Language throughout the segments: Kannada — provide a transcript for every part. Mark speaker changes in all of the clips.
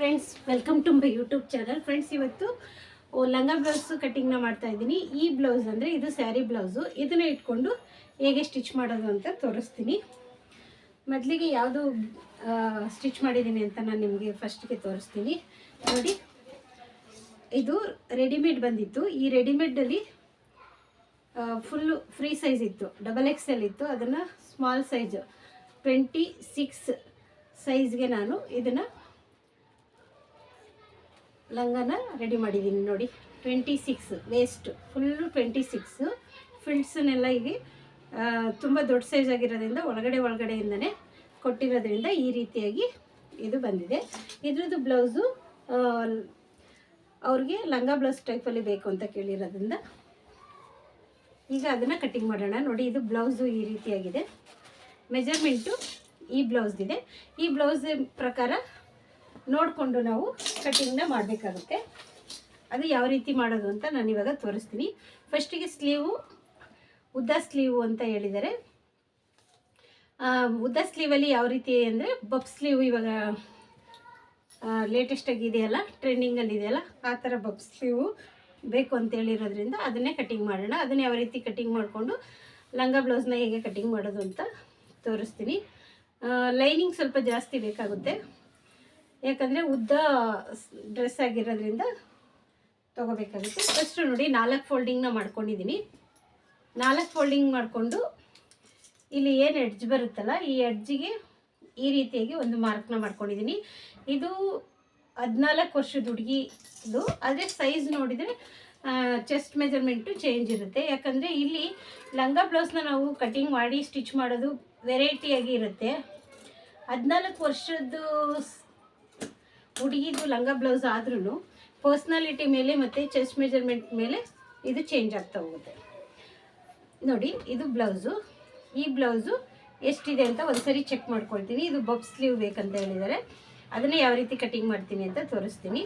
Speaker 1: Friends welcome to my YouTube channel friends ಇವತ್ತು ಲಂಗ ಬ್ಲೌಸ್ ಕಟ್ಟಿಂಗ್ನ ಮಾಡ್ತಾ ಇದ್ದೀನಿ. ಈ ಬ್ಲೌಸ್ ಅಂದರೆ ಇದು ಸ್ಯಾರಿ ಬ್ಲೌಸು ಇದನ್ನ ಇಟ್ಕೊಂಡು ಹೇಗೆ ಸ್ಟಿಚ್ ಮಾಡೋದು ಅಂತ ತೋರಿಸ್ತೀನಿ. ಮೊದಲಿಗೆ ಯಾವುದು ಸ್ಟಿಚ್ ಮಾಡಿದ್ದೀನಿ ಅಂತ ನಾನು ನಿಮಗೆ ಫಸ್ಟಿಗೆ ತೋರಿಸ್ತೀನಿ. ನೋಡಿ. ಇದು ರೆಡಿಮೇಡ್ ಬಂದಿತ್ತು. ಈ ರೆಡಿಮೇಡಲ್ಲಿ ಫುಲ್ಲು ಫ್ರೀ ಸೈಜ್ ಇತ್ತು. ಡಬಲ್ ಎಕ್ಸ್ ಎಲ್ ಇತ್ತು. ಅದನ್ನು ಸ್ಮಾಲ್ ಸೈಜ್ ಟ್ವೆಂಟಿ ಸಿಕ್ಸ್ ಸೈಜ್ಗೆ ನಾನು ಇದನ್ನು ಲಂಗನ ರೆಡಿ ಮಾಡಿದ್ದೀನಿ ನೋಡಿ. Twenty six waist full twenty six ಫಿಲ್ಟ್ಸನ್ನೆಲ್ಲ ಇಲ್ಲಿ ತುಂಬ ದೊಡ್ಡ ಸೈಜ್ ಆಗಿರೋದ್ರಿಂದ, ಒಳಗಡೆ ಒಳಗಡೆಯಿಂದನೇ ಕೊಟ್ಟಿರೋದ್ರಿಂದ ಈ ರೀತಿಯಾಗಿ ಇದು ಬಂದಿದೆ. ಇದ್ರದ್ದು ಬ್ಲೌಸು ಅವ್ರಿಗೆ ಲಂಗ ಬ್ಲೌಸ್ ಟೈಪಲ್ಲಿ ಬೇಕು ಅಂತ ಕೇಳಿರೋದ್ರಿಂದ ಈಗ ಅದನ್ನು ಕಟ್ಟಿಂಗ್ ಮಾಡೋಣ. ನೋಡಿ, ಇದು ಬ್ಲೌಸು ಈ ರೀತಿಯಾಗಿದೆ. ಮೆಜರ್ಮೆಂಟು ಈ ಬ್ಲೌಸ್ದಿದೆ ಈ ಬ್ಲೌಸ್ ಪ್ರಕಾರ ನೋಡಿಕೊಂಡು ನಾವು ಕಟ್ಟಿಂಗ್ನ ಮಾಡಬೇಕಾಗುತ್ತೆ. ಅದು ಯಾವ ರೀತಿ ಮಾಡೋದು ಅಂತ ನಾನು ಇವಾಗ ತೋರಿಸ್ತೀನಿ. ಫಸ್ಟಿಗೆ ಸ್ಲೀವು, ಉದ್ದ ಸ್ಲೀವು ಅಂತ ಹೇಳಿದ್ದಾರೆ ಉದ್ದ ಸ್ಲೀವಲ್ಲಿ ಯಾವ ರೀತಿ ಅಂದರೆ ಬಬ್ ಸ್ಲೀವ್ ಇವಾಗ ಲೇಟೆಸ್ಟಾಗಿ ಇದೆಯಲ್ಲ ಟ್ರೆಂಡಿಂಗಲ್ಲಿ ಇದೆಯಲ್ಲ, ಆ ಥರ ಬಬ್ ಸ್ಲೀವು ಬೇಕು ಅಂತ ಹೇಳಿರೋದ್ರಿಂದ ಅದನ್ನೇ ಕಟಿಂಗ್ ಮಾಡೋಣ. ಅದನ್ನೇ ಯಾವ ರೀತಿ ಕಟಿಂಗ್ ಮಾಡಿಕೊಂಡು ಲಂಗ ಬ್ಲೌಸ್ನ ಹೇಗೆ ಕಟಿಂಗ್ ಮಾಡೋದು ಅಂತ ತೋರಿಸ್ತೀನಿ. ಲೈನಿಂಗ್ ಸ್ವಲ್ಪ ಜಾಸ್ತಿ ಬೇಕಾಗುತ್ತೆ. ಯಾಕಂದರೆ ಉದ್ದ ಡ್ರೆಸ್ ಆಗಿರೋದ್ರಿಂದ ತೊಗೋಬೇಕಾಗುತ್ತೆ. ಫಸ್ಟು ನೋಡಿ ನಾಲ್ಕು ಫೋಲ್ಡಿಂಗ್ನ ಮಾಡ್ಕೊಂಡಿದ್ದೀನಿ. ನಾಲ್ಕು ಫೋಲ್ಡಿಂಗ್ ಮಾಡಿಕೊಂಡು ಇಲ್ಲಿ ಏನು ಎಡ್ಜ್ ಬರುತ್ತಲ್ಲ, ಈ ಎಡ್ಜಿಗೆ ಈ ರೀತಿಯಾಗಿ ಒಂದು ಮಾರ್ಕ್ನ ಮಾಡ್ಕೊಂಡಿದ್ದೀನಿ. ಇದು ಹದಿನಾಲ್ಕು ವರ್ಷದ ಹುಡುಗಿ ಇದು. ಆದರೆ ಸೈಜ್ ನೋಡಿದರೆ ಚೆಸ್ಟ್ ಮೆಜರ್ಮೆಂಟು ಚೇಂಜ್ ಇರುತ್ತೆ. ಯಾಕಂದರೆ ಇಲ್ಲಿ ಲಂಗ ಬ್ಲೌಸ್ನ ನಾವು ಕಟಿಂಗ್ ಮಾಡಿ ಸ್ಟಿಚ್ ಮಾಡೋದು ವೆರೈಟಿಯಾಗಿ ಇರುತ್ತೆ. ಹದಿನಾಲ್ಕು ವರ್ಷದ್ದು ಹುಡುಗಿದು ಲಂಗ ಬ್ಲೌಸ್ ಆದ್ರೂ ಪರ್ಸ್ನಾಲಿಟಿ ಮೇಲೆ ಮತ್ತು ಚೆಸ್ಟ್ ಮೆಜರ್ಮೆಂಟ್ ಮೇಲೆ ಇದು ಚೇಂಜ್ ಆಗ್ತಾ ಹೋಗುತ್ತೆ. ನೋಡಿ, ಇದು ಬ್ಲೌಸು. ಈ ಬ್ಲೌಸು ಎಷ್ಟಿದೆ ಅಂತ ಒಂದ್ಸರಿ ಚೆಕ್ ಮಾಡ್ಕೊಳ್ತೀನಿ. ಇದು ಬಬ್ ಸ್ಲೀವ್ ಬೇಕಂತ ಹೇಳಿದ್ದಾರೆ. ಅದನ್ನೇ ಯಾವ ರೀತಿ ಕಟಿಂಗ್ ಮಾಡ್ತೀನಿ ಅಂತ ತೋರಿಸ್ತೀನಿ.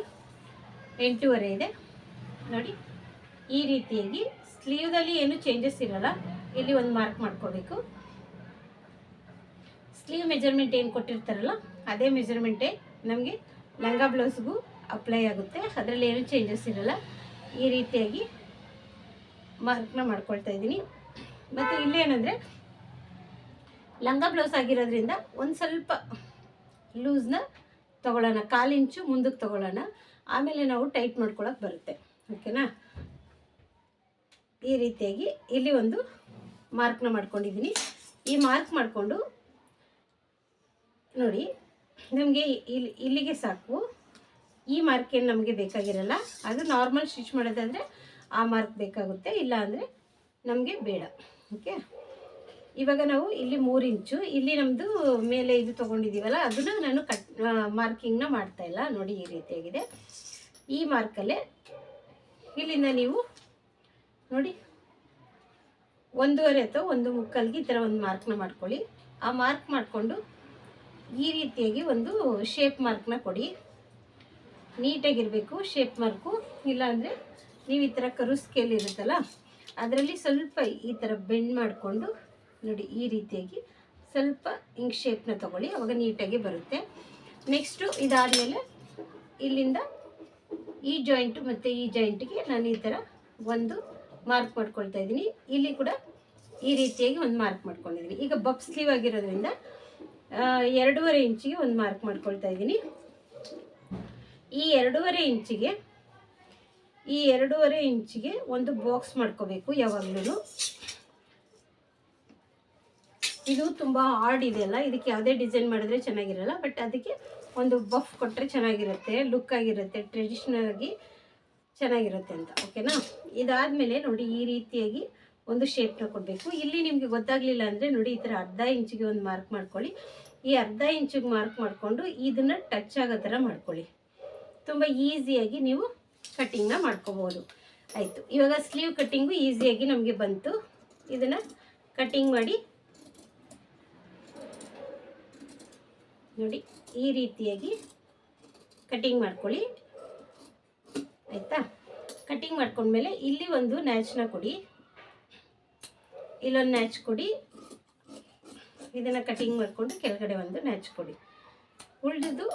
Speaker 1: ಎಂಟೂವರೆ ಇದೆ. ನೋಡಿ, ಈ ರೀತಿಯಾಗಿ ಸ್ಲೀವ್ದಲ್ಲಿ ಏನು ಚೇಂಜಸ್ ಇರಲ್ಲ, ಇಲ್ಲಿ ಒಂದು ಮಾರ್ಕ್ ಮಾಡ್ಕೋಬೇಕು. ಸ್ಲೀವ್ ಮೆಜರ್ಮೆಂಟ್ ಏನು ಕೊಟ್ಟಿರ್ತಾರಲ್ಲ, ಅದೇ ಮೆಜರ್ಮೆಂಟೇ ನಮಗೆ ಲಂಗ ಬ್ಲೌಸ್ಗೂ ಅಪ್ಲೈ ಆಗುತ್ತೆ. ಅದರಲ್ಲಿ ಏನು ಚೇಂಜಸ್ ಇರಲ್ಲ. ಈ ರೀತಿಯಾಗಿ ಮಾರ್ಕ್ನ ಮಾಡ್ಕೊಳ್ತಾ ಇದ್ದೀನಿ. ಮತ್ತು ಇಲ್ಲೇನಂದರೆ ಲಂಗ ಬ್ಲೌಸ್ ಆಗಿರೋದ್ರಿಂದ ಒಂದು ಸ್ವಲ್ಪ ಲೂಸ್ನ ತೊಗೊಳ್ಳೋಣ. ಕಾಲಿಂಚು ಮುಂದಕ್ಕೆ ತೊಗೊಳ್ಳೋಣ. ಆಮೇಲೆ ನಾವು ಟೈಟ್ ಮಾಡ್ಕೊಳಕ್ಕೆ ಬರುತ್ತೆ. ಓಕೆನಾ ಈ ರೀತಿಯಾಗಿ ಇಲ್ಲಿ ಒಂದು ಮಾರ್ಕ್ನ ಮಾಡ್ಕೊಂಡಿದ್ದೀನಿ. ಈ ಮಾರ್ಕ್ ಮಾಡಿಕೊಂಡು ನೋಡಿ ನಮಗೆ ಇಲ್ಲಿ, ಇಲ್ಲಿಗೆ ಸಾಕು. ಈ ಮಾರ್ಕ್ ಏನು ನಮಗೆ ಬೇಕಾಗಿರಲ್ಲ, ಅದು ನಾರ್ಮಲ್ ಸ್ಟಿಚ್ ಮಾಡೋದಂದರೆ ಆ ಮಾರ್ಕ್ ಬೇಕಾಗುತ್ತೆ ಇಲ್ಲ ಅಂದರೆ ನಮಗೆ ಬೇಡ. ಓಕೆ ಇವಾಗ ನಾವು ಇಲ್ಲಿ ಮೂರು ಇಂಚು ಇಲ್ಲಿ ನಮ್ಮದು ಮೇಲೆ ಇದು ತೊಗೊಂಡಿದ್ದೀವಲ್ಲ ಅದನ್ನು ನಾನು ಕಟ್ ಮಾರ್ಕಿಂಗ್ನ ಮಾಡ್ತಾ ಇಲ್ಲ. ನೋಡಿ ಈ ರೀತಿಯಾಗಿದೆ. ಈ ಮಾರ್ಕಲ್ಲೇ ಇಲ್ಲಿಂದ ನೀವು ನೋಡಿ, ಒಂದೂವರೆ ಅಥವಾ ಒಂದು ಮುಕ್ಕಲ್ಗೆ ಈ ಥರ ಒಂದು ಮಾರ್ಕ್ನ ಮಾಡ್ಕೊಳ್ಳಿ. ಆ ಮಾರ್ಕ್ ಮಾಡಿಕೊಂಡು ಈ ರೀತಿಯಾಗಿ ಒಂದು ಶೇಪ್ ಮಾರ್ಕ್ನ ಕೊಡಿ. ನೀಟಾಗಿರಬೇಕು ಶೇಪ್ ಮಾರ್ಕು ಇಲ್ಲಾಂದರೆ ನೀವು ಈ ಥರ ಕರು ಸ್ಕೇಲ್ ಇರುತ್ತಲ್ಲ, ಅದರಲ್ಲಿ ಸ್ವಲ್ಪ ಈ ಥರ ಬೆಂಡ್ ಮಾಡಿಕೊಂಡು ನೋಡಿ ಈ ರೀತಿಯಾಗಿ ಸ್ವಲ್ಪ ಹಿಂಗೆ ಶೇಪ್ನ ತಗೊಳ್ಳಿ, ಅವಾಗ ನೀಟಾಗಿ ಬರುತ್ತೆ. ನೆಕ್ಸ್ಟು ಇದಾದಮೇಲೆ ಇಲ್ಲಿಂದ ಈ ಜಾಯಿಂಟು ಮತ್ತು ಈ ಜಾಯಿಂಟಿಗೆ ನಾನು ಈ ಥರ ಒಂದು ಮಾರ್ಕ್ ಮಾಡ್ಕೊಳ್ತಾ ಇದ್ದೀನಿ. ಇಲ್ಲಿ ಕೂಡ ಈ ರೀತಿಯಾಗಿ ಒಂದು ಮಾರ್ಕ್ ಮಾಡ್ಕೊಂಡಿದ್ದೀನಿ. ಈಗ ಬಬ್ ಸ್ಲೀವ್ ಆಗಿರೋದ್ರಿಂದ ಎರಡೂವರೆ ಇಂಚಿಗೆ ಒಂದು ಮಾರ್ಕ್ ಮಾಡ್ಕೊಳ್ತಾ ಇದ್ದೀನಿ. ಈ ಎರಡೂವರೆ ಇಂಚಿಗೆ, ಈ ಎರಡೂವರೆ ಇಂಚಿಗೆ ಒಂದು ಬಾಕ್ಸ್ ಮಾಡ್ಕೋಬೇಕು ಯಾವಾಗಲೂ ಇದು ತುಂಬ ಹಾರ್ಡ್ ಇದೆಯಲ್ಲ ಇದಕ್ಕೆ ಯಾವುದೇ ಡಿಸೈನ್ ಮಾಡಿದ್ರೆ ಚೆನ್ನಾಗಿರಲ್ಲ ಬಟ್ ಅದಕ್ಕೆ ಒಂದು ಬಫ್ ಕೊಟ್ಟರೆ ಚೆನ್ನಾಗಿರುತ್ತೆ ಲುಕ್ ಆಗಿರುತ್ತೆ ಟ್ರೆಡಿಷ್ನಲ್ ಆಗಿ ಚೆನ್ನಾಗಿರುತ್ತೆ ಅಂತ ಓಕೆನಾ ಇದಾದಮೇಲೆ ನೋಡಿ ಈ ರೀತಿಯಾಗಿ ಒಂದು ಶೇಪ್ನ ಕೊಡಬೇಕು. ಇಲ್ಲಿ ನಿಮಗೆ ಗೊತ್ತಾಗಲಿಲ್ಲ ಅಂದರೆ ನೋಡಿ ಈ ಥರ ಅರ್ಧ ಇಂಚಿಗೆ ಒಂದು ಮಾರ್ಕ್ ಮಾಡ್ಕೊಳ್ಳಿ. ಈ ಅರ್ಧ ಇಂಚಿಗೆ ಮಾರ್ಕ್ ಮಾಡಿಕೊಂಡು ಇದನ್ನು ಟಚ್ ಆಗೋ ಥರ ಮಾಡ್ಕೊಳ್ಳಿ. ತುಂಬ ಈಸಿಯಾಗಿ ನೀವು ಕಟ್ಟಿಂಗ್ನ ಮಾಡ್ಕೋಬೋದು. ಆಯಿತು. ಇವಾಗ ಸ್ಲೀವ್ ಕಟ್ಟಿಂಗು ಈಸಿಯಾಗಿ ನಮಗೆ ಬಂತು. ಇದನ್ನು ಕಟ್ಟಿಂಗ್ ಮಾಡಿ ನೋಡಿ, ಈ ರೀತಿಯಾಗಿ ಕಟ್ಟಿಂಗ್ ಮಾಡ್ಕೊಳ್ಳಿ. ಆಯಿತಾ? ಕಟ್ಟಿಂಗ್ ಮಾಡ್ಕೊಂಡ್ಮೇಲೆ ಇಲ್ಲಿ ಒಂದು ನ್ಯಾಚ್ನ ಕೊಡಿ. ಇಲ್ಲೊಂದು ನ್ಯಾಚ್ ಕೊಡಿ. ಇದನ್ನು ಕಟಿಂಗ್ ಮಾಡಿಕೊಂಡು ಕೆಳಗಡೆ ಒಂದು ನ್ಯಾಚ್ ಕೊಡಿ. ಉಳಿದಿದ್ದು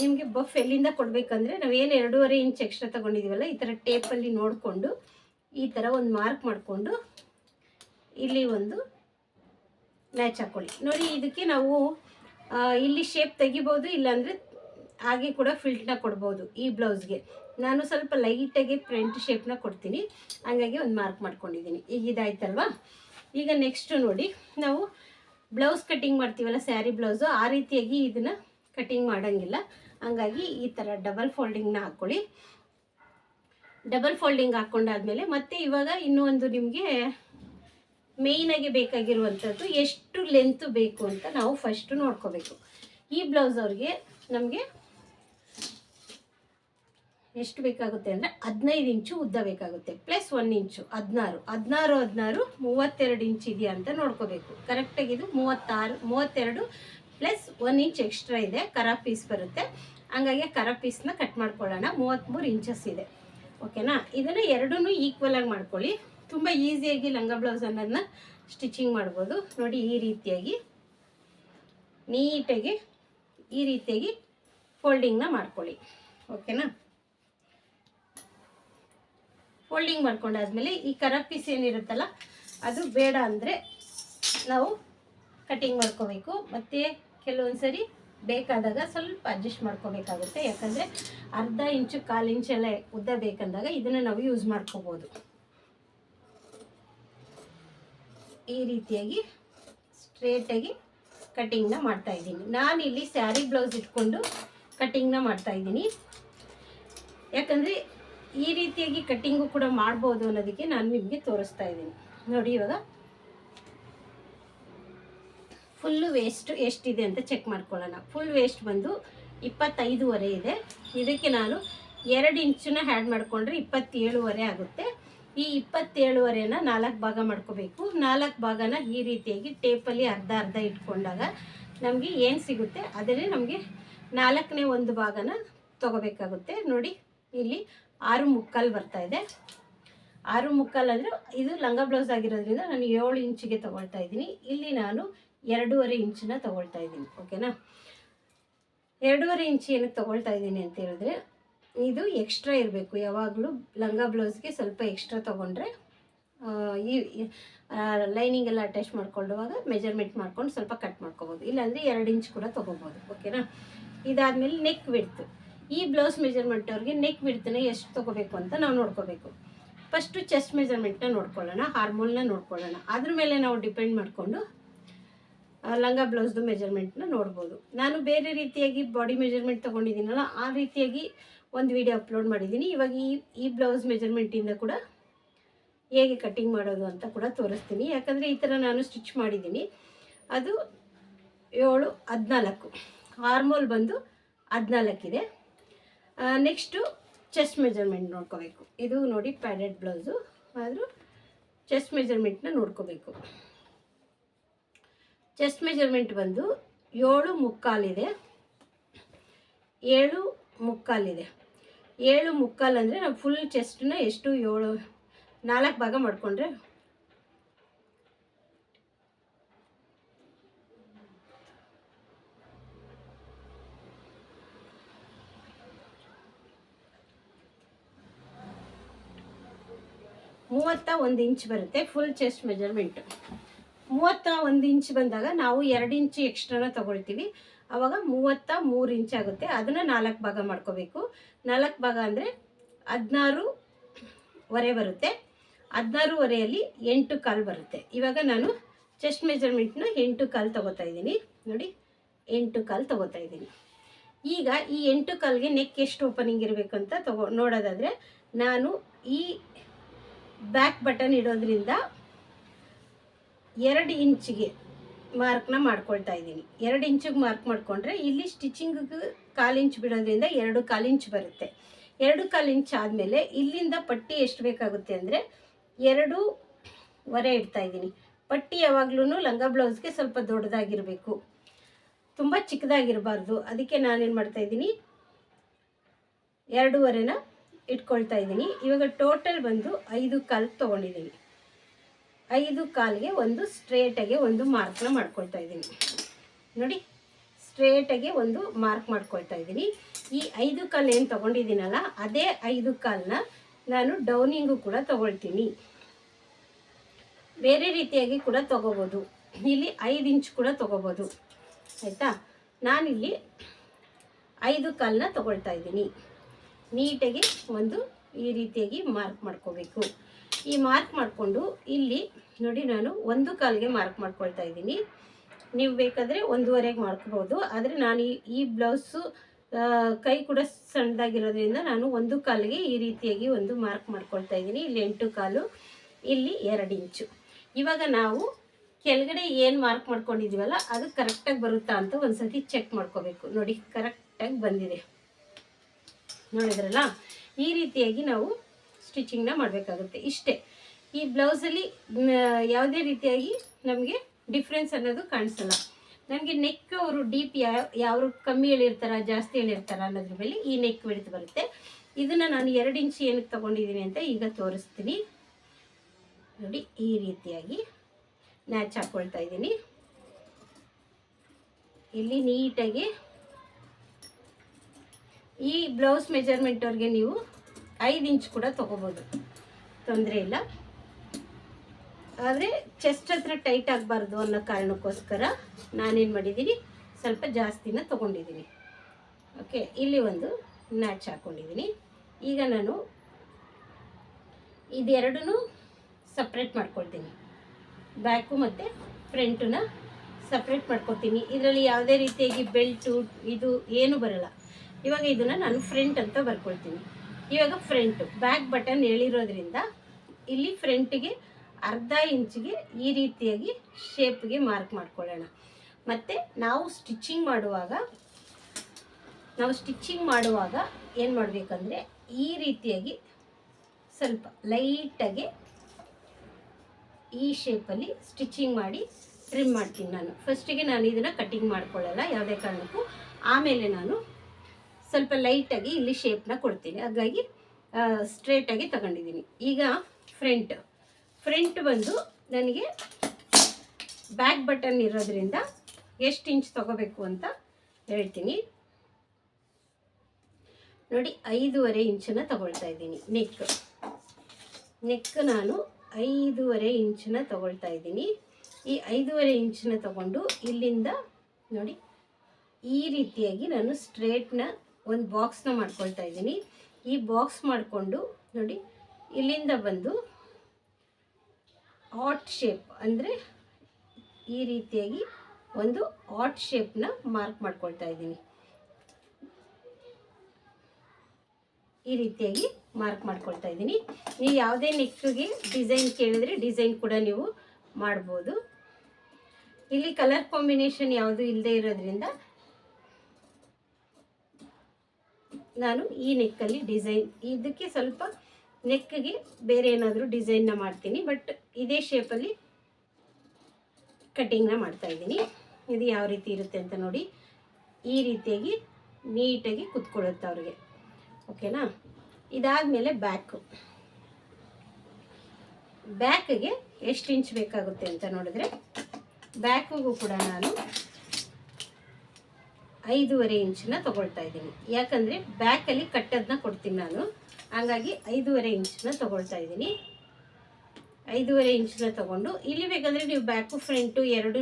Speaker 1: ನಿಮಗೆ ಬಫ್ ಎಲ್ಲಿಂದ ಕೊಡಬೇಕಂದ್ರೆ ನಾವೇನು ಎರಡೂವರೆ ಇಂಚ್ ಎಕ್ಸ್ಟ್ರಾ ತೊಗೊಂಡಿದ್ದೀವಲ್ಲ ಈ ಥರ ಟೇಪಲ್ಲಿ ನೋಡಿಕೊಂಡು ಈ ಥರ ಒಂದು ಮಾರ್ಕ್ ಮಾಡಿಕೊಂಡು ಇಲ್ಲಿ ಒಂದು ಮ್ಯಾಚ್ ಹಾಕ್ಕೊಳ್ಳಿ ನೋಡಿ, ಇದಕ್ಕೆ ನಾವು ಇಲ್ಲಿ ಶೇಪ್ ತೆಗಿಬೋದು, ಇಲ್ಲಾಂದರೆ ಹಾಗೆ ಕೂಡ ಫಿಲ್ಟ್ನ ಕೊಡ್ಬೋದು ಈ ಬ್ಲೌಸ್ಗೆ ನಾನು ಸ್ವಲ್ಪ ಲೈಟಾಗಿ ಫ್ರಂಟ್ ಶೇಪ್ನ ಕೊಡ್ತೀನಿ. ಹಂಗಾಗಿ ಒಂದು ಮಾರ್ಕ್ ಮಾಡ್ಕೊಂಡಿದ್ದೀನಿ. ಈಗ ಇದಾಯ್ತಲ್ವಾ? ಈಗ ನೆಕ್ಸ್ಟು ನೋಡಿ, ನಾವು ಬ್ಲೌಸ್ ಕಟ್ಟಿಂಗ್ ಮಾಡ್ತೀವಲ್ಲ, ಸ್ಯಾರಿ ಬ್ಲೌಸು, ಆ ರೀತಿಯಾಗಿ ಇದನ್ನು ಕಟ್ಟಿಂಗ್ ಮಾಡೋಂಗಿಲ್ಲ. ಹಂಗಾಗಿ ಈ ಥರ ಡಬಲ್ ಫೋಲ್ಡಿಂಗ್ನ ಹಾಕ್ಕೊಳ್ಳಿ ಡಬಲ್ ಫೋಲ್ಡಿಂಗ್ ಹಾಕ್ಕೊಂಡಾದ್ಮೇಲೆ ಮತ್ತೆ ಇವಾಗ ಇನ್ನೂ ಒಂದು ನಿಮಗೆ ಮೇಯ್ನಾಗಿ ಬೇಕಾಗಿರುವಂಥದ್ದು ಎಷ್ಟು ಲೆಂತ್ ಬೇಕು ಅಂತ ನಾವು ಫಸ್ಟು ನೋಡ್ಕೋಬೇಕು. ಈ ಬ್ಲೌಸ್ ಅವ್ರಿಗೆ ನಮಗೆ ಎಷ್ಟು ಬೇಕಾಗುತ್ತೆ ಅಂದರೆ ಹದಿನೈದು ಇಂಚು ಉದ್ದ ಬೇಕಾಗುತ್ತೆ. ಪ್ಲಸ್ ಒನ್ ಇಂಚು, ಹದಿನಾರು. ಹದಿನಾರು ಹದಿನಾರು, ಮೂವತ್ತೆರಡು ಇಂಚ್ ಇದೆಯಾ ಅಂತ ನೋಡ್ಕೋಬೇಕು. ಕರೆಕ್ಟಾಗಿ ಇದು ಮೂವತ್ತಾರು, ಮೂವತ್ತೆರಡು ಪ್ಲಸ್ ಒನ್ ಇಂಚ್ ಎಕ್ಸ್ಟ್ರಾ ಇದೆ. ಕರ ಪೀಸ್ ಬರುತ್ತೆ. ಹಂಗಾಗಿ ಕರ ಪೀಸ್ನ ಕಟ್ ಮಾಡ್ಕೊಳ್ಳೋಣ. ಮೂವತ್ತ್ಮೂರು ಇಂಚಸ್ ಇದೆ. ಓಕೆನಾ ಇದನ್ನು ಎರಡೂ ಈಕ್ವಲಾಗಿ ಮಾಡ್ಕೊಳ್ಳಿ. ತುಂಬ ಈಸಿಯಾಗಿ ಲಂಗ ಬ್ಲೌಸ್ ಅನ್ನೋದನ್ನ ಸ್ಟಿಚಿಂಗ್ ಮಾಡ್ಬೋದು. ನೋಡಿ ಈ ರೀತಿಯಾಗಿ, ನೀಟಾಗಿ, ಈ ರೀತಿಯಾಗಿ ಫೋಲ್ಡಿಂಗ್ನ ಮಾಡ್ಕೊಳ್ಳಿ. ಓಕೆನಾ ಫೋಲ್ಡಿಂಗ್ ಮಾಡ್ಕೊಂಡಾದ್ಮೇಲೆ ಈ ಕರ ಪೀಸ್ ಏನಿರುತ್ತಲ್ಲ, ಅದು ಬೇಡ ಅಂದರೆ ನಾವು ಕಟಿಂಗ್ ಮಾಡ್ಕೋಬೇಕು. ಮತ್ತು ಕೆಲವೊಂದು ಸರಿ ಬೇಕಾದಾಗ ಸ್ವಲ್ಪ ಅಡ್ಜಸ್ಟ್ ಮಾಡ್ಕೋಬೇಕಾಗುತ್ತೆ. ಯಾಕಂದರೆ ಅರ್ಧ ಇಂಚು, ಕಾಲು ಇಂಚೆಲ್ಲ ಉದ್ದ ಬೇಕಂದಾಗ ಇದನ್ನು ನಾವು ಯೂಸ್ ಮಾಡ್ಕೋಬೋದು. ಈ ರೀತಿಯಾಗಿ ಸ್ಟ್ರೇಟಾಗಿ ಕಟಿಂಗ್ನ ಮಾಡ್ತಾ ಇದ್ದೀನಿ. ನಾನು ಇಲ್ಲಿ ಸ್ಯಾರಿ ಬ್ಲೌಸ್ ಇಟ್ಕೊಂಡು ಕಟಿಂಗ್ನ ಮಾಡ್ತಾ ಇದ್ದೀನಿ. ಯಾಕಂದರೆ ಈ ರೀತಿಯಾಗಿ ಕಟ್ಟಿಂಗು ಕೂಡ ಮಾಡ್ಬೋದು ಅನ್ನೋದಕ್ಕೆ ನಾನು ನಿಮಗೆ ತೋರಿಸ್ತಾ ಇದ್ದೀನಿ. ನೋಡಿ ಇವಾಗ ಫುಲ್ಲು ವೇಸ್ಟ್ ಎಷ್ಟಿದೆ ಅಂತ ಚೆಕ್ ಮಾಡ್ಕೊಳ್ಳೋಣ. ಫುಲ್ ವೇಸ್ಟ್ ಬಂದು ಇಪ್ಪತ್ತೈದೂವರೆ ಇದೆ. ಇದಕ್ಕೆ ನಾನು ಎರಡು ಇಂಚನ್ನ ಹ್ಯಾಡ್ ಮಾಡಿಕೊಂಡ್ರೆ ಇಪ್ಪತ್ತೇಳುವರೆ ಆಗುತ್ತೆ. ಈ ಇಪ್ಪತ್ತೇಳುವರೆನ ನಾಲ್ಕು ಭಾಗ ಮಾಡ್ಕೋಬೇಕು. ನಾಲ್ಕು ಭಾಗನ ಈ ರೀತಿಯಾಗಿ ಟೇಪಲ್ಲಿ ಅರ್ಧ ಅರ್ಧ ಇಟ್ಕೊಂಡಾಗ ನಮಗೆ ಏನು ಸಿಗುತ್ತೆ? ಅದನ್ನೇ ನಮಗೆ ನಾಲ್ಕನೇ ಒಂದು ಭಾಗನ ತಗೋಬೇಕಾಗುತ್ತೆ. ನೋಡಿ, ಇಲ್ಲಿ ಆರು ಮುಕ್ಕಾಲು ಬರ್ತಾ ಇದೆ. ಆರು ಮುಕ್ಕಾಲು ಅಂದರೆ ಇದು ಲಂಗ ಬ್ಲೌಸ್ ಆಗಿರೋದ್ರಿಂದ ನಾನು ಏಳು ಇಂಚಿಗೆ ತಗೊಳ್ತಾ ಇದ್ದೀನಿ. ಇಲ್ಲಿ ನಾನು ಎರಡೂವರೆ ಇಂಚನ್ನ ತಗೊಳ್ತಾ ಇದ್ದೀನಿ. ಓಕೆನಾ ಎರಡೂವರೆ ಇಂಚ್ ಏನಕ್ಕೆ ತಗೊಳ್ತಾ ಇದ್ದೀನಿ ಅಂತ ಹೇಳಿದ್ರೆ, ಇದು ಎಕ್ಸ್ಟ್ರಾ ಇರಬೇಕು. ಯಾವಾಗಲೂ ಲಂಗ ಬ್ಲೌಸ್ಗೆ ಸ್ವಲ್ಪ ಎಕ್ಸ್ಟ್ರಾ ತೊಗೊಂಡ್ರೆ ಈ ಲೈನಿಂಗ್ ಎಲ್ಲ ಅಟ್ಯಾಚ್ ಮಾಡ್ಕೊಳ್ಳುವಾಗ ಮೆಜರ್ಮೆಂಟ್ ಮಾಡ್ಕೊಂಡು ಸ್ವಲ್ಪ ಕಟ್ ಮಾಡ್ಕೋಬೋದು. ಇಲ್ಲಾಂದರೆ ಎರಡು ಇಂಚ್ ಕೂಡ ತೊಗೋಬೋದು. ಓಕೆನಾ ಇದಾದಮೇಲೆ ನೆಕ್ ವಿಡ್ತು ಈ ಬ್ಲೌಸ್ ಮೆಜರ್ಮೆಂಟ್ ಅವ್ರಿಗೆ ನೆಕ್ ಬಿಡ್ತಾನೆ ಎಷ್ಟು ತೊಗೋಬೇಕು ಅಂತ ನಾವು ನೋಡ್ಕೋಬೇಕು. ಫಸ್ಟು ಚೆಸ್ಟ್ ಮೆಜರ್ಮೆಂಟ್ನ ನೋಡ್ಕೊಳ್ಳೋಣ ಹಾರ್ಮೋಲ್ನ ನೋಡ್ಕೊಳ್ಳೋಣ. ಅದ್ರ ಮೇಲೆ ನಾವು ಡಿಪೆಂಡ್ ಮಾಡಿಕೊಂಡು ಲಂಗ ಬ್ಲೌಸ್ದು ಮೆಜರ್ಮೆಂಟ್ನ ನೋಡ್ಬೋದು. ನಾನು ಬೇರೆ ರೀತಿಯಾಗಿ ಬಾಡಿ ಮೆಜರ್ಮೆಂಟ್ ತೊಗೊಂಡಿದ್ದೀನಲ್ಲ, ಆ ರೀತಿಯಾಗಿ ಒಂದು ವಿಡಿಯೋ ಅಪ್ಲೋಡ್ ಮಾಡಿದ್ದೀನಿ. ಇವಾಗ ಈ ಈ ಬ್ಲೌಸ್ ಮೆಜರ್ಮೆಂಟಿಂದ ಕೂಡ ಹೇಗೆ ಕಟ್ಟಿಂಗ್ ಮಾಡೋದು ಅಂತ ಕೂಡ ತೋರಿಸ್ತೀನಿ. ಯಾಕಂದರೆ ಈ ಥರ ನಾನು ಸ್ಟಿಚ್ ಮಾಡಿದ್ದೀನಿ. ಅದು ಏಳು, ಹದಿನಾಲ್ಕು. ಹಾರ್ಮೋಲ್ ಬಂದು ಹದಿನಾಲ್ಕಿದೆ. ನೆಕ್ಸ್ಟು ಚೆಸ್ಟ್ ಮೆಜರ್ಮೆಂಟ್ ನೋಡ್ಕೋಬೇಕು. ಇದು ನೋಡಿ ಪ್ಯಾಡೆಡ್ ಬ್ಲೌಸು ಆದರೂ ಚೆಸ್ಟ್ ಮೆಜರ್ಮೆಂಟ್ನ ನೋಡ್ಕೋಬೇಕು. ಚೆಸ್ಟ್ ಮೆಜರ್ಮೆಂಟ್ ಬಂದು ಏಳು ಮುಕ್ಕಾಲಿದೆ ಏಳು ಮುಕ್ಕಾಲಿದೆ ಏಳು ಮುಕ್ಕಾಲು ಅಂದರೆ ನಾವು ಫುಲ್ ಚೆಸ್ಟನ್ನ ಎಷ್ಟು ಏಳು ನಾಲ್ಕು ಭಾಗ ಮಾಡಿಕೊಂಡ್ರೆ ಮೂವತ್ತ ಒಂದು ಇಂಚ್ ಬರುತ್ತೆ ಫುಲ್ ಚೆಸ್ಟ್ ಮೆಜರ್ಮೆಂಟ್ ಮೂವತ್ತ ಒಂದು ಇಂಚ್ ಬಂದಾಗ ನಾವು ಎರಡು ಇಂಚ್ ಎಕ್ಸ್ಟ್ರಾನ ತಗೊಳ್ತೀವಿ. ಆವಾಗ ಮೂವತ್ತ ಮೂರು ಇಂಚ್ ಆಗುತ್ತೆ. ಅದನ್ನು ನಾಲ್ಕು ಭಾಗ ಮಾಡ್ಕೋಬೇಕು. ನಾಲ್ಕು ಭಾಗ ಅಂದರೆ ಹದಿನಾರು ವರೆ ಬರುತ್ತೆ. ಹದಿನಾರೂವರೆಯಲ್ಲಿ ಎಂಟು ಕಾಲು ಬರುತ್ತೆ. ಇವಾಗ ನಾನು ಚೆಸ್ಟ್ ಮೆಜರ್ಮೆಂಟ್ನ ಎಂಟು ಕಾಲು ತಗೋತಾ ಇದ್ದೀನಿ. ನೋಡಿ, ಎಂಟು ಕಾಲು ತಗೋತಾ ಇದ್ದೀನಿ. ಈಗ ಈ ಎಂಟು ಕಾಲ್ಗೆ ನೆಕ್ ಎಷ್ಟು ಓಪನಿಂಗ್ ಇರಬೇಕು ಅಂತ ತಗೋ ನೋಡೋದಾದರೆ ನಾನು ಈ ಬ್ಯಾಕ್ ಬಟನ್ ಇಡೋದ್ರಿಂದ ಎರಡು ಇಂಚಿಗೆ ಮಾರ್ಕ್ನ ಮಾಡ್ಕೊಳ್ತಾ ಇದ್ದೀನಿ. ಎರಡು ಇಂಚಿಗೆ ಮಾರ್ಕ್ ಮಾಡಿಕೊಂಡ್ರೆ ಇಲ್ಲಿ ಸ್ಟಿಚಿಂಗಿಗೆ ಕಾಲು ಇಂಚ್ ಬಿಡೋದ್ರಿಂದ ಎರಡು ಕಾಲು ಇಂಚ್ ಬರುತ್ತೆ. ಎರಡು ಕಾಲು ಇಂಚ್ ಆದಮೇಲೆ ಇಲ್ಲಿಂದ ಪಟ್ಟಿ ಎಷ್ಟು ಬೇಕಾಗುತ್ತೆ ಅಂದರೆ ಎರಡು ವರೆ ಇಡ್ತಾ ಇದ್ದೀನಿ. ಪಟ್ಟಿ ಯಾವಾಗ್ಲೂ ಲಂಗ ಬ್ಲೌಸ್ಗೆ ಸ್ವಲ್ಪ ದೊಡ್ಡದಾಗಿರಬೇಕು. ತುಂಬ ಚಿಕ್ಕದಾಗಿರಬಾರ್ದು. ಅದಕ್ಕೆ ನಾನೇನು ಮಾಡ್ತಾ ಇದ್ದೀನಿ? ಎರಡೂವರೆನ ಇಟ್ಕೊಳ್ತಾ ಇದ್ದೀನಿ. ಇವಾಗ ಟೋಟಲ್ ಬಂದು ಐದು ಕಾಲು ತೊಗೊಂಡಿದ್ದೀನಿ. ಐದು ಕಾಲಿಗೆ ಒಂದು ಸ್ಟ್ರೇಟಾಗಿ ಒಂದು ಮಾರ್ಕ್ನ ಮಾಡ್ಕೊಳ್ತಾ ಇದ್ದೀನಿ. ನೋಡಿ ಸ್ಟ್ರೇಟಾಗಿ ಒಂದು ಮಾರ್ಕ್ ಮಾಡ್ಕೊಳ್ತಾ ಇದ್ದೀನಿ. ಈ ಐದು ಕಾಲು ಏನು ತೊಗೊಂಡಿದ್ದೀನಲ್ಲ, ಅದೇ ಐದು ಕಾಲನ್ನ ನಾನು ಡೌನಿಂಗು ಕೂಡ ತೊಗೊಳ್ತೀನಿ. ಬೇರೆ ರೀತಿಯಾಗಿ ಕೂಡ ತೊಗೋಬೋದು. ಇಲ್ಲಿ ಐದು ಇಂಚ್ ಕೂಡ ತೊಗೋಬೋದು. ಆಯಿತಾ? ನಾನಿಲ್ಲಿ ಐದು ಕಾಲನ್ನ ತೊಗೊಳ್ತಾ ಇದ್ದೀನಿ. ನೀಟಾಗಿ ಒಂದು ಈ ರೀತಿಯಾಗಿ ಮಾರ್ಕ್ ಮಾಡ್ಕೋಬೇಕು. ಈ ಮಾರ್ಕ್ ಮಾಡಿಕೊಂಡು ಇಲ್ಲಿ ನೋಡಿ ನಾನು ಒಂದು ಕಾಲಿಗೆ ಮಾರ್ಕ್ ಮಾಡ್ಕೊಳ್ತಾ ಇದ್ದೀನಿ. ನೀವು ಬೇಕಾದರೆ ಒಂದೂವರೆಗೆ ಮಾಡ್ಕೋಬೋದು. ಆದರೆ ನಾನು ಈ ಬ್ಲೌಸು ಕೈ ಕೂಡ ಸಣ್ಣದಾಗಿರೋದ್ರಿಂದ ನಾನು ಒಂದು ಕಾಲಿಗೆ ಈ ರೀತಿಯಾಗಿ ಒಂದು ಮಾರ್ಕ್ ಮಾಡ್ಕೊಳ್ತಾ ಇದ್ದೀನಿ. ಇಲ್ಲಿ ಎಂಟು ಕಾಲು, ಇಲ್ಲಿ ಎರಡು ಇಂಚು. ಇವಾಗ ನಾವು ಕೆಳಗಡೆ ಏನು ಮಾರ್ಕ್ ಮಾಡ್ಕೊಂಡಿದ್ದೀವಲ್ಲ, ಅದು ಕರೆಕ್ಟಾಗಿ ಬರುತ್ತಾ ಅಂತ ಒಂದ್ಸತಿ ಚೆಕ್ ಮಾಡ್ಕೋಬೇಕು. ನೋಡಿ ಕರೆಕ್ಟಾಗಿ ಬಂದಿದೆ. ನೋಡಿದ್ರಲ್ಲ? ಈ ರೀತಿಯಾಗಿ ನಾವು ಸ್ಟಿಚಿಂಗ್ನ ಮಾಡಬೇಕಾಗುತ್ತೆ. ಇಷ್ಟೇ. ಈ ಬ್ಲೌಸಲ್ಲಿ ಯಾವುದೇ ರೀತಿಯಾಗಿ ನಮಗೆ ಡಿಫ್ರೆನ್ಸ್ ಅನ್ನೋದು ಕಾಣಿಸಲ್ಲ. ನನಗೆ ನೆಕ್ ಅವರು ಡೀಪ್ ಯಾವ ಕಮ್ಮಿ ಹೇಳಿರ್ತಾರ, ಜಾಸ್ತಿ ಹೇಳಿರ್ತಾರ ಅನ್ನೋದ್ರ ಮೇಲೆ ಈ ನೆಕ್ ಬಿಡ್ತು ಬರುತ್ತೆ. ಇದನ್ನು ನಾನು ಎರಡು ಇಂಚ್ ಏನಕ್ಕೆ ತೊಗೊಂಡಿದ್ದೀನಿ ಅಂತ ಈಗ ತೋರಿಸ್ತೀನಿ. ನೋಡಿ, ಈ ರೀತಿಯಾಗಿ ನ್ಯಾಚ್ ಹಾಕ್ಕೊಳ್ತಾ ಇದ್ದೀನಿ. ಇಲ್ಲಿ ನೀಟಾಗಿ ಈ ಬ್ಲೌಸ್ ಮೆಜರ್ಮೆಂಟ್ ಅವ್ರಿಗೆ ನೀವು ಐದು ಇಂಚ್ ಕೂಡ ತೊಗೋಬೋದು. ತೊಂದರೆ ಇಲ್ಲ. ಆದರೆ ಚೆಸ್ಟ್ ಹತ್ರ ಟೈಟ್ ಆಗಬಾರ್ದು ಅನ್ನೋ ಕಾರಣಕ್ಕೋಸ್ಕರ ನಾನೇನು ಮಾಡಿದ್ದೀನಿ, ಸ್ವಲ್ಪ ಜಾಸ್ತಿನ ತೊಗೊಂಡಿದ್ದೀನಿ. ಓಕೆ ಇಲ್ಲಿ ಒಂದು ನ್ಯಾಚ್ ಹಾಕ್ಕೊಂಡಿದ್ದೀನಿ ಈಗ ನಾನು ಇದೆರಡೂ ಸಪ್ರೇಟ್ ಮಾಡ್ಕೊಳ್ತೀನಿ. ಬ್ಯಾಕು ಮತ್ತು ಫ್ರಂಟನ್ನ ಸಪ್ರೇಟ್ ಮಾಡ್ಕೊತೀನಿ. ಇದರಲ್ಲಿ ಯಾವುದೇ ರೀತಿಯಾಗಿ ಬೆಲ್ಟು ಇದು ಏನು ಬರಲ್ಲ. ಇವಾಗ ಇದನ್ನು ನಾನು ಫ್ರಂಟ್ ಅಂತ ಬರ್ಕೊಳ್ತೀನಿ. ಇವಾಗ ಫ್ರಂಟ್ ಬ್ಯಾಕ್ ಬಟನ್ ಹೇಳಿರೋದ್ರಿಂದ ಇಲ್ಲಿ ಫ್ರಂಟಿಗೆ ಅರ್ಧ ಇಂಚಿಗೆ ಈ ರೀತಿಯಾಗಿ ಶೇಪ್ಗೆ ಮಾರ್ಕ್ ಮಾಡ್ಕೊಳ್ಳೋಣ. ಮತ್ತು ನಾವು ಸ್ಟಿಚಿಂಗ್ ಮಾಡುವಾಗ, ನಾವು ಸ್ಟಿಚಿಂಗ್ ಮಾಡುವಾಗ ಏನು ಮಾಡಬೇಕಂದ್ರೆ ಈ ರೀತಿಯಾಗಿ ಸ್ವಲ್ಪ ಲೈಟಾಗಿ ಈ ಶೇಪಲ್ಲಿ ಸ್ಟಿಚಿಂಗ್ ಮಾಡಿ ಟ್ರಿಮ್ ಮಾಡ್ತೀನಿ ನಾನು. ಫಸ್ಟಿಗೆ ನಾನು ಇದನ್ನು ಕಟ್ಟಿಂಗ್ ಮಾಡ್ಕೊಳ್ಳಲ್ಲ ಯಾವುದೇ ಕಾರಣಕ್ಕೂ. ಆಮೇಲೆ ನಾನು ಸ್ವಲ್ಪ ಲೈಟಾಗಿ ಇಲ್ಲಿ ಶೇಪ್ನ ಕೊಡ್ತೀನಿ. ಹಾಗಾಗಿ ಸ್ಟ್ರೇಟಾಗಿ ತಗೊಂಡಿದ್ದೀನಿ. ಈಗ ಫ್ರಂಟ್ ಫ್ರಂಟ್ ಬಂದು ನನಗೆ ಬ್ಯಾಕ್ ಬಟನ್ ಇರೋದ್ರಿಂದ ಎಷ್ಟು ಇಂಚ್ ತಗೋಬೇಕು ಅಂತ ಹೇಳ್ತೀನಿ. ನೋಡಿ, ಐದೂವರೆ ಇಂಚನ್ನ ತಗೊಳ್ತಾ ಇದ್ದೀನಿ. ನೆಕ್ ನೆಕ್ ನಾನು ಐದೂವರೆ ಇಂಚನ್ನ ತಗೊಳ್ತಾ ಇದ್ದೀನಿ. ಈ ಐದೂವರೆ ಇಂಚನ್ನ ತಗೊಂಡು ಇಲ್ಲಿಂದ ನೋಡಿ, ಈ ರೀತಿಯಾಗಿ ನಾನು ಸ್ಟ್ರೇಟ್ನ ಒಂದು ಬಾಕ್ಸ್ನ ಮಾಡ್ಕೊಳ್ತಾ ಇದ್ದೀನಿ. ಈ ಬಾಕ್ಸ್ ಮಾಡಿಕೊಂಡು ನೋಡಿ, ಇಲ್ಲಿಂದ ಬಂದು ಆಟ್ ಶೇಪ್ ಅಂದರೆ ಈ ರೀತಿಯಾಗಿ ಒಂದು ಆಟ್ ಶೇಪ್ನ ಮಾರ್ಕ್ ಮಾಡ್ಕೊಳ್ತಾ ಇದ್ದೀನಿ. ಈ ರೀತಿಯಾಗಿ ಮಾರ್ಕ್ ಮಾಡ್ಕೊಳ್ತಾ ಇದ್ದೀನಿ. ನೀವು ಯಾವುದೇ ನೆಕ್ಗೆ ಡಿಸೈನ್ ಕೇಳಿದ್ರೆ ಡಿಸೈನ್ ಕೂಡ ನೀವು ಮಾಡ್ಬೋದು. ಇಲ್ಲಿ ಕಲರ್ ಕಾಂಬಿನೇಷನ್ ಯಾವುದು ಇಲ್ಲದೆ ಇರೋದ್ರಿಂದ ನಾನು ಈ ನೆಕ್ಕಲ್ಲಿ ಡಿಸೈನ್ ಇದಕ್ಕೆ ಸ್ವಲ್ಪ ನೆಕ್ಗೆ ಬೇರೆ ಏನಾದರೂ ಡಿಸೈನ್ನ ಮಾಡ್ತೀನಿ ಬಟ್ ಇದೇ ಶೇಪಲ್ಲಿ ಕಟ್ಟಿಂಗ್ನ ಮಾಡ್ತಾ ಇದ್ದೀನಿ. ಇದು ಯಾವ ರೀತಿ ಇರುತ್ತೆ ಅಂತ ನೋಡಿ, ಈ ರೀತಿಯಾಗಿ ನೀಟಾಗಿ ಕುತ್ಕೊಳ್ಳುತ್ತೆ ಅವ್ರಿಗೆ. ಓಕೆನಾ? ಇದಾದಮೇಲೆ ಬ್ಯಾಕು ಬ್ಯಾಕ್ಗೆ ಎಷ್ಟು ಇಂಚ್ ಬೇಕಾಗುತ್ತೆ ಅಂತ ನೋಡಿದ್ರೆ ಬ್ಯಾಕಿಗೂ ಕೂಡ ನಾನು ಐದೂವರೆ ಇಂಚನ್ನ ತಗೊಳ್ತಾ ಇದ್ದೀನಿ. ಯಾಕಂದರೆ ಬ್ಯಾಕಲ್ಲಿ ಕಟ್ಟೋದನ್ನ ಕೊಡ್ತೀನಿ ನಾನು. ಹಾಗಾಗಿ ಐದೂವರೆ ಇಂಚನ್ನ ತೊಗೊಳ್ತಾ ಇದ್ದೀನಿ. ಐದೂವರೆ ಇಂಚನ್ನ ತಗೊಂಡು, ಇಲ್ಲಿ ಬೇಕಾದರೆ ನೀವು ಬ್ಯಾಕು ಫ್ರಂಟು ಎರಡೂ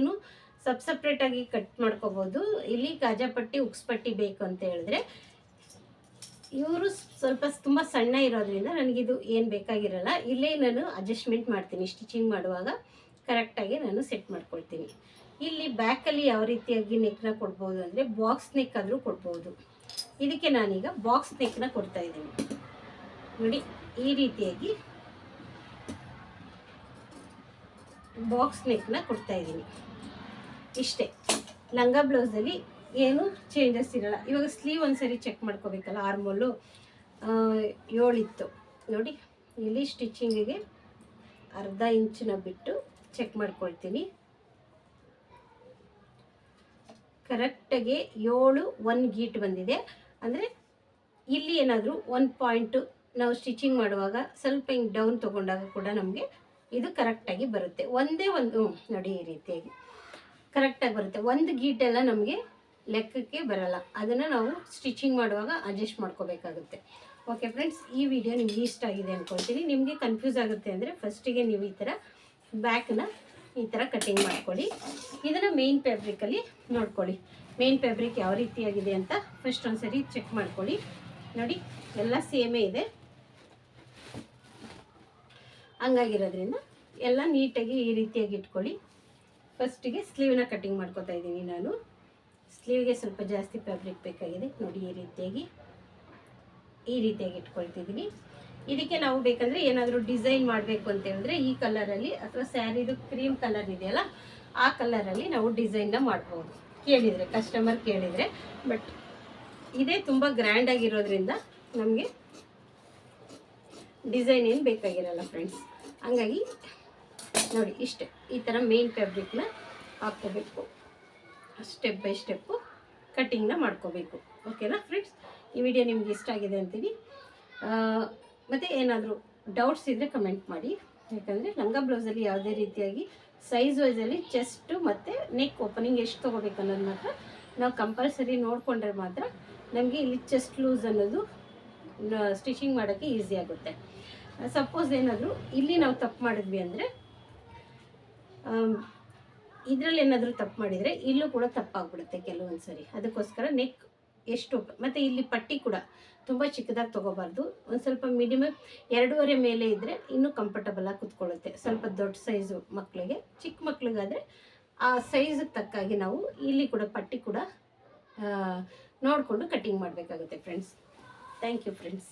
Speaker 1: ಸಬ್ ಸಪ್ರೇಟಾಗಿ ಕಟ್ ಮಾಡ್ಕೋಬೋದು. ಇಲ್ಲಿ ಗಾಜಾಪಟ್ಟಿ, ಉಕ್ಸ್ಪಟ್ಟಿ ಬೇಕು ಅಂತ ಹೇಳಿದ್ರೆ, ಇವರು ಸ್ವಲ್ಪ ತುಂಬ ಸಣ್ಣ ಇರೋದ್ರಿಂದ ನನಗಿದು ಏನು ಬೇಕಾಗಿರಲ್ಲ, ಇಲ್ಲೇ ನಾನು ಅಡ್ಜಸ್ಟ್ಮೆಂಟ್ ಮಾಡ್ತೀನಿ ಸ್ಟಿಚಿಂಗ್ ಮಾಡುವಾಗ ಕರೆಕ್ಟಾಗಿ ನಾನು ಸೆಟ್ ಮಾಡ್ಕೊಳ್ತೀನಿ. ಇಲ್ಲಿ ಬ್ಯಾಕಲ್ಲಿ ಯಾವ ರೀತಿಯಾಗಿ ನೆಕ್ನ ಕೊಡ್ಬೋದು ಅಂದರೆ ಬಾಕ್ಸ್ ನೆಕ್ ಆದರೂ ಕೊಡ್ಬೋದು. ಇದಕ್ಕೆ ನಾನೀಗ ಬಾಕ್ಸ್ ನೆಕ್ನ ಕೊಡ್ತಾ ಇದ್ದೀನಿ. ನೋಡಿ, ಈ ರೀತಿಯಾಗಿ ಬಾಕ್ಸ್ ನೆಕ್ನ ಕೊಡ್ತಾ ಇದ್ದೀನಿ. ಇಷ್ಟೇ. ಲಂಗ ಬ್ಲೌಸಲ್ಲಿ ಏನು ಚೇಂಜಸ್ ಇರಲ್ಲ. ಇವಾಗ ಸ್ಲೀವ್ ಒಂದ್ಸರಿ ಚೆಕ್ ಮಾಡ್ಕೋಬೇಕಲ್ಲ ಆರ್ಮೋಲು ಏಳಿತ್ತು. ನೋಡಿ, ಇಲ್ಲಿ ಸ್ಟಿಚಿಂಗಿಗೆ ಅರ್ಧ ಇಂಚನ್ನ ಬಿಟ್ಟು ಚೆಕ್ ಮಾಡ್ಕೊಳ್ತೀನಿ. ಕರೆಕ್ಟಾಗಿ ಏಳು ಒಂದು ಗೀಟ್ ಬಂದಿದೆ. ಅಂದರೆ ಇಲ್ಲಿ ಏನಾದರೂ ಒನ್ ಪಾಯಿಂಟು ನಾವು ಸ್ಟಿಚಿಂಗ್ ಮಾಡುವಾಗ ಸ್ವಲ್ಪ ಹಿಂಗೆ ಡೌನ್ ತೊಗೊಂಡಾಗ ಕೂಡ ನಮಗೆ ಇದು ಕರೆಕ್ಟಾಗಿ ಬರುತ್ತೆ. ಒಂದೇ ಒಂದು ನೋಡಿ ಈ ರೀತಿಯಾಗಿ ಕರೆಕ್ಟಾಗಿ ಬರುತ್ತೆ. ಒಂದು ಗೀಟೆಲ್ಲ ನಮಗೆ ಲೆಕ್ಕಕ್ಕೆ ಬರಲ್ಲ. ಅದನ್ನು ನಾವು ಸ್ಟಿಚಿಂಗ್ ಮಾಡುವಾಗ ಅಡ್ಜಸ್ಟ್ ಮಾಡ್ಕೋಬೇಕಾಗುತ್ತೆ. ಓಕೆ ಫ್ರೆಂಡ್ಸ್ ಈ ವಿಡಿಯೋ ನಿಮ್ಗೆ ಇಷ್ಟ ಆಗಿದೆ ಅಂದ್ಕೊಳ್ತೀನಿ ನಿಮಗೆ ಕನ್ಫ್ಯೂಸ್ ಆಗುತ್ತೆ ಅಂದರೆ ಫಸ್ಟಿಗೆ ನೀವು ಈ ಥರ ಬ್ಯಾಕ್ನ ಈ ಥರ ಕಟ್ಟಿಂಗ್ ಮಾಡ್ಕೊಳ್ಳಿ. ಇದನ್ನು ಮೇಯ್ನ್ ಫ್ಯಾಬ್ರಿಕಲ್ಲಿ ನೋಡ್ಕೊಳ್ಳಿ. ಮೇಯ್ನ್ ಫ್ಯಾಬ್ರಿಕ್ ಯಾವ ರೀತಿಯಾಗಿದೆ ಅಂತ ಫಸ್ಟ್ ಒಂದ್ಸರಿ ಚೆಕ್ ಮಾಡ್ಕೊಳ್ಳಿ. ನೋಡಿ, ಎಲ್ಲ ಸೇಮೇ ಇದೆ. ಹಂಗಾಗಿರೋದ್ರಿಂದ ಎಲ್ಲ ನೀಟಾಗಿ ಈ ರೀತಿಯಾಗಿ ಇಟ್ಕೊಳ್ಳಿ. ಫಸ್ಟಿಗೆ ಸ್ಲೀವ್ನ ಕಟ್ಟಿಂಗ್ ಮಾಡ್ಕೊತಾ ಇದ್ದೀನಿ ನಾನು. ಸ್ಲೀವ್ಗೆ ಸ್ವಲ್ಪ ಜಾಸ್ತಿ ಫ್ಯಾಬ್ರಿಕ್ ಬೇಕಾಗಿದೆ. ನೋಡಿ, ಈ ರೀತಿಯಾಗಿ ಈ ರೀತಿಯಾಗಿ ಇಟ್ಕೊಳ್ತಿದ್ದೀನಿ. ಇದಕ್ಕೆ ನಾವು ಬೇಕಂದ್ರೆ ಏನಾದರೂ ಡಿಸೈನ್ ಮಾಡಬೇಕು ಅಂತೇಳಿದ್ರೆ ಈ ಕಲರಲ್ಲಿ ಅಥವಾ ಸ್ಯಾರಿದು ಕ್ರೀಮ್ ಕಲರ್ ಇದೆಯಲ್ಲ, ಆ ಕಲರಲ್ಲಿ ನಾವು ಡಿಸೈನ್ನ ಮಾಡ್ಬೋದು. ಕೇಳಿದರೆ ಕಸ್ಟಮರ್ ಕೇಳಿದರೆ. ಬಟ್ ಇದೇ ತುಂಬ ಗ್ರ್ಯಾಂಡ್ ಆಗಿರೋದ್ರಿಂದ ನಮಗೆ ಡಿಸೈನ್ ಏನು ಬೇಕಾಗಿರಲ್ಲ ಫ್ರೆಂಡ್ಸ್ ಹಂಗಾಗಿ ನೋಡಿ, ಇಷ್ಟೇ. ಈ ಥರ ಮೇನ್ ಫ್ಯಾಬ್ರಿಕ್ನ ಹಾಕ್ಕೋಬೇಕು. ಸ್ಟೆಪ್ ಬೈ ಸ್ಟೆಪ್ಪು ಕಟ್ಟಿಂಗ್ನ ಮಾಡ್ಕೋಬೇಕು. ಓಕೆನಾ ಫ್ರೆಂಡ್ಸ್ ಈ ವಿಡಿಯೋ ನಿಮ್ಗೆ ಇಷ್ಟ ಆಗಿದೆ ಅಂತೀನಿ. ಮತ್ತು ಏನಾದರೂ ಡೌಟ್ಸ್ ಇದ್ದರೆ ಕಮೆಂಟ್ ಮಾಡಿ. ಯಾಕಂದರೆ ಲಂಗ ಬ್ಲೌಸಲ್ಲಿ ಯಾವುದೇ ರೀತಿಯಾಗಿ ಸೈಜ್ ವೈಸಲ್ಲಿ ಚೆಸ್ಟು ಮತ್ತು ನೆಕ್ ಓಪನಿಂಗ್ ಎಷ್ಟು ತೊಗೋಬೇಕು ಅನ್ನೋದು ಮಾತ್ರ ನಾವು ಕಂಪಲ್ಸರಿ ನೋಡಿಕೊಂಡ್ರೆ ಮಾತ್ರ ನಮಗೆ ಇಲ್ಲಿ ಚೆಸ್ಟ್ ಲೂಸ್ ಅನ್ನೋದು ಸ್ಟಿಚಿಂಗ್ ಮಾಡೋಕ್ಕೆ ಈಸಿ ಆಗುತ್ತೆ. ಸಪೋಸ್ ಏನಾದರೂ ಇಲ್ಲಿ ನಾವು ತಪ್ಪು ಮಾಡಿದ್ವಿ ಅಂದರೆ ಇದರಲ್ಲಿ ಏನಾದರೂ ತಪ್ಪು ಮಾಡಿದರೆ ಇಲ್ಲೂ ಕೂಡ ತಪ್ಪಾಗ್ಬಿಡುತ್ತೆ ಕೆಲವೊಂದು ಸರಿ ಅದಕ್ಕೋಸ್ಕರ ನೆಕ್ ಎಷ್ಟು ಮತ್ತು ಇಲ್ಲಿ ಪಟ್ಟಿ ಕೂಡ ತುಂಬ ಚಿಕ್ಕದಾಗಿ ತೊಗೋಬಾರ್ದು. ಒಂದು ಸ್ವಲ್ಪ ಮಿನಿಮಮ್ ಎರಡೂವರೆ ಮೇಲೆ ಇದ್ದರೆ ಇನ್ನೂ ಕಂಫರ್ಟಬಲಾಗಿ ಕುತ್ಕೊಳ್ಳುತ್ತೆ. ಸ್ವಲ್ಪ ದೊಡ್ಡ ಸೈಜು ಮಕ್ಕಳಿಗೆ ಚಿಕ್ಕ ಮಕ್ಳಿಗಾದರೆ ಆ ಸೈಜಿಗೆ ತಕ್ಕಾಗಿ ನಾವು ಇಲ್ಲಿ ಕೂಡ ಪಟ್ಟಿ ಕೂಡ ನೋಡಿಕೊಂಡು ಕಟ್ಟಿಂಗ್ ಮಾಡಬೇಕಾಗುತ್ತೆ ಫ್ರೆಂಡ್ಸ್ ಥ್ಯಾಂಕ್ ಯು ಫ್ರೆಂಡ್ಸ್